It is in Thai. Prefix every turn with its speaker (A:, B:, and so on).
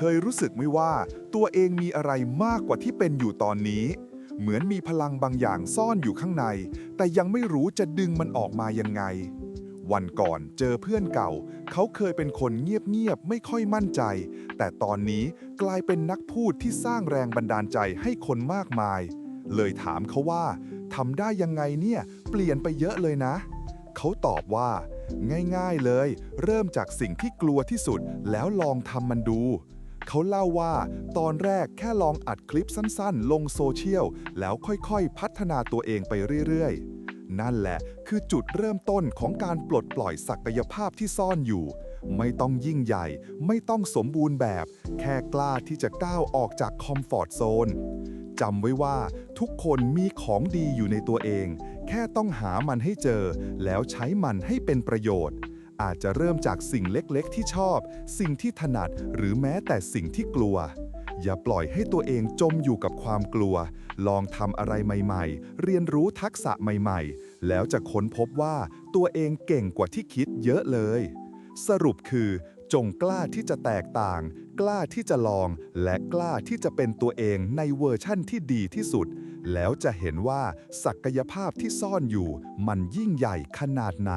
A: เคยรู้สึกไหมว่าตัวเองมีอะไรมากกว่าที่เป็นอยู่ตอนนี้ เหมือนมีพลังบางอย่างซ่อนอยู่ข้างใน แต่ยังไม่รู้จะดึงมันออกมายังไง วันก่อนเจอเพื่อนเก่า เขาเคยเป็นคนเงียบๆไม่ค่อยมั่นใจ แต่ตอนนี้กลายเป็นนักพูดที่สร้างแรงบันดาลใจให้คนมากมาย เลยถามเขาว่าทำได้ยังไงเนี่ยเปลี่ยนไปเยอะเลยนะ เขาตอบว่า ง่ายๆเลย เริ่มจากสิ่งที่กลัวที่สุดแล้วลองทำมันดู เขาเล่าว่า ตอนแรกแค่ลองอัดคลิปสั้นๆ ลงโซเชียล แล้วค่อยๆ พัฒนาตัวเองไปเรื่อยๆ นั่นแหละคือจุดเริ่มต้นของการปลดปล่อยศักยภาพที่ซ่อนอยู่ ไม่ต้องยิ่งใหญ่ ไม่ต้องสมบูรณ์แบบ แค่กล้าที่จะก้าวออกจากคอมฟอร์ทโซนจำไว้ว่าทุกคนมีของดีอยู่ในตัวเอง แค่ต้องหามันให้เจอ แล้วใช้มันให้เป็นประโยชน์ อาจจะเริ่มจากสิ่งเล็กๆ ที่ชอบ สิ่งที่ถนัดหรือแม้แต่สิ่งที่กลัว อย่าปล่อยให้ตัวเองจมอยู่กับความกลัว ลองทำอะไรใหม่ๆ เรียนรู้ทักษะใหม่ๆ แล้วจะค้นพบว่าตัวเองเก่งกว่าที่คิดเยอะเลย สรุปคือ จงกล้าที่จะแตกต่าง กล้าที่จะลอง และกล้าที่จะเป็นตัวเองในเวอร์ชั่นที่ดีที่สุด แล้วจะเห็นว่าศักยภาพที่ซ่อนอยู่ มันยิ่งใหญ่ขนาดไหน